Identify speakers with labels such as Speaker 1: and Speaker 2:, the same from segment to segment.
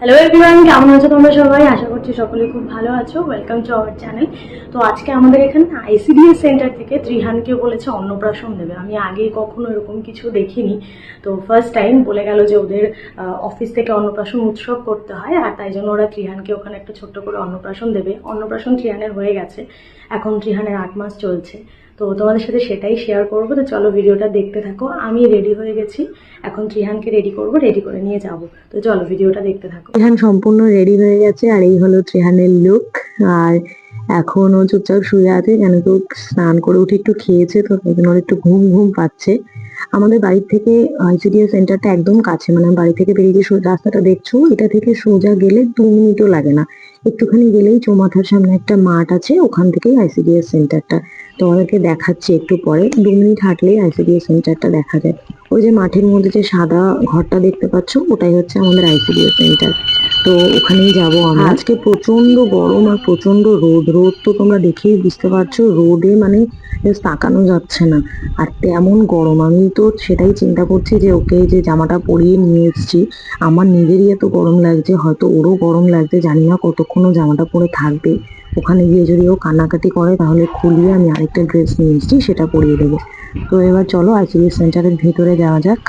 Speaker 1: Hello everyone কেমন আছো তোমরা সবাই? আশা করছি সকলে খুব ভালো আছো। ওয়েলকাম টু আওয়ার চ্যানেল তো আজকে আমাদের এখানে আইসিডিএস সেন্টার থেকে ত্রিহানকে বলেছে অন্নপ্রাশন দেবে। আমি আগে কখনো এরকম কিছু দেখিনি। তো ফার্স্ট টাইম বলে গেল যে ওদের অফিস থেকে অন্নপ্রাশন উৎসব করতে হয় আর তাই জন্য ওরা ত্রিহানকে ওখানে একটা ছোট্ট করে অন্নপ্রাশন দেবে। অন্নপ্রাশন ত্রিহানের হয়ে গেছে। এখন ত্রিহানের আট মাস চলছে। তো তোমাদের সাথে সেটাই শেয়ার করব। তো চলো ভিডিওটা দেখতে থাকো। আমি রেডি হয়ে গেছি। এখন ত্রিহানকে রেডি করব রেডি করে নিয়ে যাব। তো চলো ভিডিওটা দেখতে থাকো।
Speaker 2: ত্রিহান সম্পূর্ণ রেডি হয়ে গেছে, আর এই হলো ত্রিহানের লুক আর এখন ও চুপচাপ শুয়ে আছে কেন তো স্নান করে উঠে একটু খেয়েছে, তো এখন ওর একটু ঘুম ঘুম পাচ্ছে। আমাদের বাড়ির থেকে আইসিডিএস সেন্টারটা একদম কাছে মানে বাড়ি থেকে বেরিয়ে যে রাস্তাটা দেখছ, এটা থেকে সোজা গেলে দু মিনিটও লাগে না। একটুখানি গেলেই চৌমাথার সামনে একটা মাঠ আছে, ওখান থেকেই আইসিডিএস সেন্টারটা তোমাদেরকে দেখাচ্ছি একটু পরে। দু মিনিট হাঁটলেই আইসিডিএস সেন্টারটা দেখা যায়। ওই যে মাঠের মধ্যে যে সাদা ঘরটা দেখতে পাচ্ছ, ওটাই হচ্ছে আমাদের আইসিডিএস সেন্টার তো ওখানেই যাব আমরা আজকে প্রচণ্ড গরম আর প্রচণ্ড রোদ। রোদ তো তোমরা দেখেই বুঝতে পারছ রোদে মানে তাকানো যাচ্ছে না। আর তেমন গরম আমি তো সেটাই চিন্তা করছি যে ওকে যে জামাটা পরিয়ে নিয়ে এসেছি আমার নিজেরই এত গরম লাগছে হয়তো ওরও গরম লাগছে জানি না কতক্ষণ জামাটা পরে থাকবে। ওখানে গিয়ে যদি ও কান্নাকাটি করে তাহলে খুলিয়ে আমি আরেকটা ড্রেস নিয়ে এসেছি সেটা পরিয়ে দেবো। তো এবার চলো আইসিডিএস সেন্টারের ভিতরে যাওয়া যাক।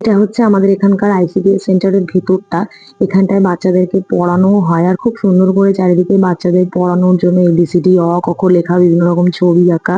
Speaker 2: এটা হচ্ছে আমাদের এখানকার আইসিডিএস সেন্টারের ভিতরটা। এখানটায় বাচ্চাদেরকে পড়ানো হয় আর খুব সুন্দর করে চারিদিকে বাচ্চাদের পড়ানোর জন্য এবিসিডি অ, ক, খ লেখা, বিভিন্ন রকম ছবি আঁকা।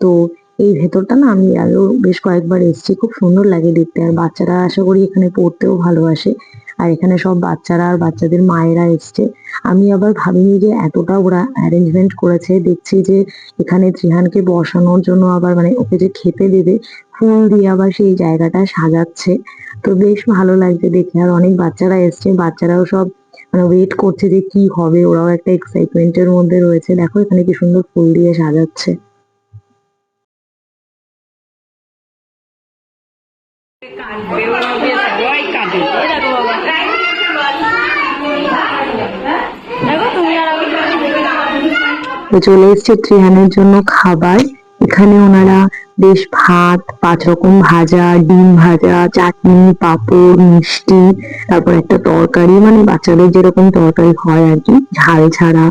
Speaker 2: তো এই ভেতরটা না আমি আগেও বেশ কয়েকবার এসেছি, খুব সুন্দর লাগে দেখতে। আর বাচ্চারা আশা করি এখানে পড়তেও ভালোবাসে। আর এখানে সব বাচ্চারা আর বাচ্চাদের মায়েরা এসছে। আমি আবার ভাবিনি যে এতটা ওরা অ্যারেঞ্জমেন্ট করেছে। দেখছি যে এখানে ত্রিহানকে বসানোর জন্য আবার মানে ওকে যে খেতে দেবে ফুল দিয়ে আবার সেই জায়গাটা সাজাচ্ছে। তো বেশ ভালো লাগছে দেখে। আর অনেক বাচ্চারা এসছে, বাচ্চারাও সব মানে ওয়েট করছে যে কি হবে। ওরাও একটা এক্সাইটমেন্টের মধ্যে রয়েছে। দেখো এখানে কি সুন্দর ফুল দিয়ে সাজাচ্ছে। চলে এসছে ত্রিহানের জন্য খাবার। এখানে ওনারা বেশ ভাত, পাঁচ রকম ভাজা, ডিম ভাজা, চাটনি, পাঁপড়, মিষ্টি, তারপর একটা তরকারি। মানে বাচ্চাদের যেরকম তরকারি হয় আর কি, ঝাল ছাড়া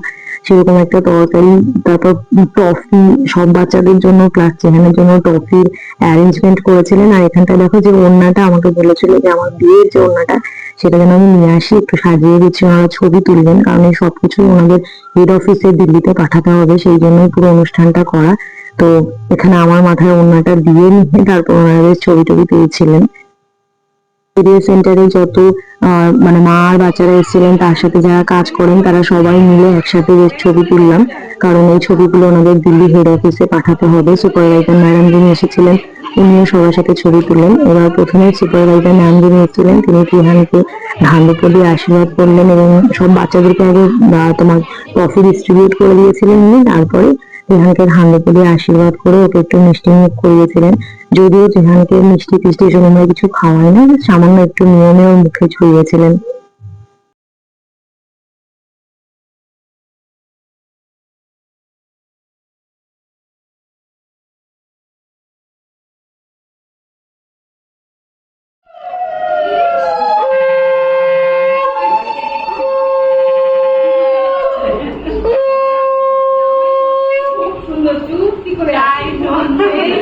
Speaker 2: সেরকম একটা তরকারি, তারপর টফি, সব বাচ্চাদের জন্য প্লাস চেহানের জন্য টফির অ্যারেঞ্জমেন্ট করেছিলেন। আর এখানটা দেখো যে ওড়নাটা আমাকে বলেছিল যে আমার বিয়ের যে ওড়নাটা, সেটা যেন আমি নিয়ে আসি, একটু সাজিয়ে দিচ্ছি, ওনারা ছবি তুলবেন। কারণ এই সবকিছুই ওনাদের হেড অফিসে দিল্লিতে পাঠাতে হবে, সেই জন্যই পুরো অনুষ্ঠানটা করা। তো এখানে আমার মাথায় ওড়নাটা দিয়ে নিয়ে তারপর বেশ ছবি টবি এরিয়া সেন্টারে যত মানে মা আর বাচ্চারা এসেছিলেন, তার সাথে যারা কাজ করেন, তারা সবাই মিলে একসাথে ছবি তুললাম। কারণ এই ছবিগুলো ওনাদের দিল্লি হেড অফিসে পাঠাতে হবে। সুপারভাইজার ম্যাডাম যিনি এসেছিলেন, উনিও সবার সাথে ছবি তুললেন। এবার প্রথমে সুপারভাইজার ম্যাম যিনি এসেছিলেন, তিনি ত্রিহানকে ধান্যপদ দিয়ে আশীর্বাদ করলেন এবং সব বাচ্চাদেরকে আগে তোমার ট্রফি ডিস্ট্রিবিউট করে দিয়েছিলেন উনি। তারপরে ত্রিহানকে ঠান্ডা করে আশীর্বাদ করে ওকে একটু মিষ্টি মুখ করিয়েছিলেন। যদিও রেহানকে মিষ্টি টিষ্টি আমরা কিছু খাওয়ায় না সামান্য একটু নিয়মে ওর মুখে ছুঁয়েছিলেন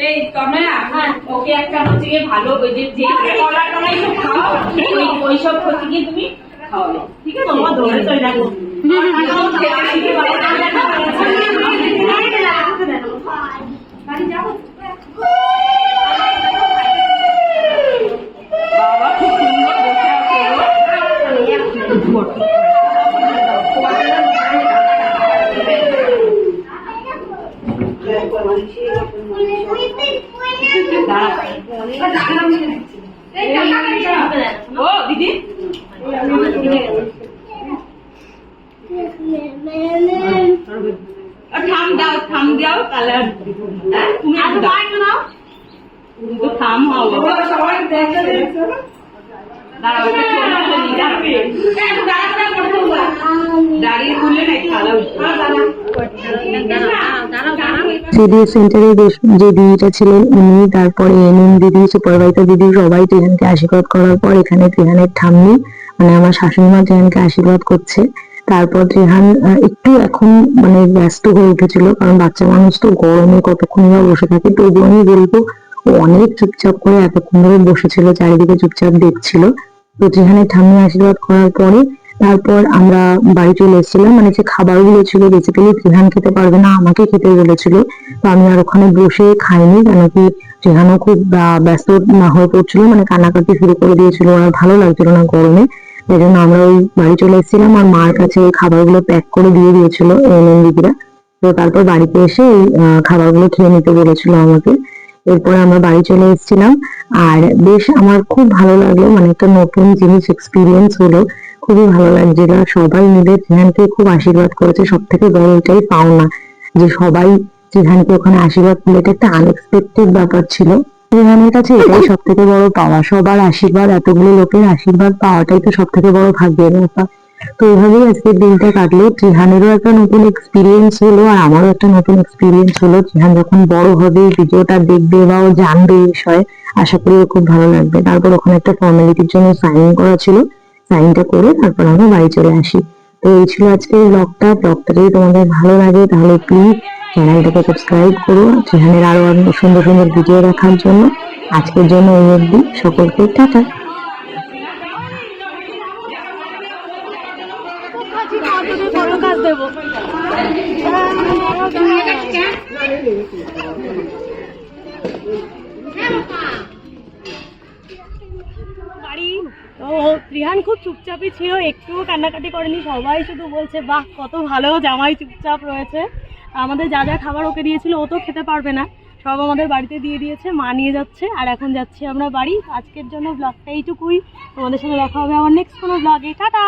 Speaker 3: এই তনয়া ওকে একটা হচ্ছে গিয়ে ভালো ওই যে যে কলা টলা এইসব খাও ওই সব হচ্ছে গিয়ে তুমি খাওয়াবে ঠিক আছে
Speaker 1: আমার ধরে তো দেখো
Speaker 3: বাবা খুব সুন্দর বসে আছে গো। ও দিদি আর থাম দাও থাম দাও তাহলে আর হ্যাঁ, তুমি একটু দাও তুমি তো থাম হও দাঁড়াও একটা ছোট করে নিই, দাঁড়াও। দাঁড়িয়ে তুললে না খালা
Speaker 2: সিডিএ সেন্টারে যে দিদিটা ছিলেন উনি, তারপরে এনএম দিদি সুপারভাইজার দিদি, সবাই ত্রিহানকে আশীর্বাদ করার পর এখানে ত্রিহানের ঠাম্মি মানে আমার শাশুড়ি মা ত্রিহানকে আশীর্বাদ করছে। তারপর ত্রিহান একটু এখন মানে ব্যস্ত হয়ে উঠেছিল, কারণ বাচ্চা মানুষ তো গরমে কতক্ষণ বসে থাকে তবুও আমি বলব অনেক চুপচাপ করে এতক্ষণ ধরে বসেছিল, চারিদিকে চুপচাপ দেখছিল। তো যেখানে ঠাম্মি আশীর্বাদ করার পরে তারপর আমরা বাড়ি চলে এসেছিলাম। মানে যে খাবারগুলো ছিল বেসিক্যালি ত্রিহান খেতে পারবে না, আমাকে খেতে বলেছিল। তো আমি আর ওখানে বসে খাইনি, কেন কি ত্রিহানও খুব ব্যস্ত না হয়ে পড়ছিল মানে কান্নাকাটি শুরু করে দিয়েছিল। আর ভালো লাগছিল না গরমে। এই জন্য আমরা ওই বাড়ি চলে এসেছিলাম আর মার কাছে ওই খাবারগুলো প্যাক করে দিয়ে দিয়েছিল এনএম দিদিরা তো তারপর বাড়িতে এসে এই খাবারগুলো খেয়ে নিতে বলেছিল আমাকে। এরপর আমরা বাড়ি চলে এসেছিলাম। আর বেশ আমার খুব ভালো লাগল মানে একটা নতুন জিনিস এক্সপিরিয়েন্স হলো। খুবই ভালো লাগছিল সবাই মিলে জিহানকে খুব আশীর্বাদ করেছে সব থেকে বড় এটাই পাওনা যে সবাই জিহানকে ওখানে আশীর্বাদ করল এটা একটা আনএক্সপেক্টেড ব্যাপার ছিল। জিহানের কাছে এটাই সব থেকে বড় পাওয়া সবার আশীর্বাদ, এতগুলো লোকের আশীর্বাদ পাওয়াটাই তো সব থেকে বড় ভাগ্যের ব্যাপার। তো এইভাবেই আজকের দিনটা কাটলো। ত্রিহানেরও একটা নতুন এক্সপিরিয়েন্স হলো আর আমারও একটা নতুন এক্সপিরিয়েন্স হলো। ত্রিহান যখন বড় হবে, ভিডিওটা দেখবে বা ও জানবে এই বিষয়ে, আশা করি খুব ভালো লাগবে। তারপর ওখানে একটা ফর্মালিটির জন্য সাইন করা ছিল। সাইনটা করে তারপর আমরা বাড়ি চলে আসি। তো এই ছিল আজকের ব্লগটা ব্লগটা যদি তোমাদের ভালো লাগে তাহলে প্লিজ চ্যানেলটাকে সাবস্ক্রাইব করো। চ্যানেলের আরও সুন্দর সুন্দর ভিডিও দেখার জন্য। আজকের জন্য এই অবধি। সকলকে টাটা।
Speaker 1: বাড়ি রিহান খুব চুপচাপই ছিল, একটুও কান্নাকাটি করেনি, সবাই শুধু বলছে, বাহ, কত ভালো, জামাই চুপচাপ রয়েছে। আমাদের যা যা খাবার ওকে দিয়েছিল, ও তো খেতে পারবে না। সব আমাদের বাড়িতে দিয়ে দিয়েছে, মা নিয়ে যাচ্ছে, আর এখন যাচ্ছি আমরা বাড়ি। আজকের জন্য ব্লগটা এইটুকুই। তোমাদের সাথে দেখা হবে আমার নেক্সট কোনো ব্লগে টাটা!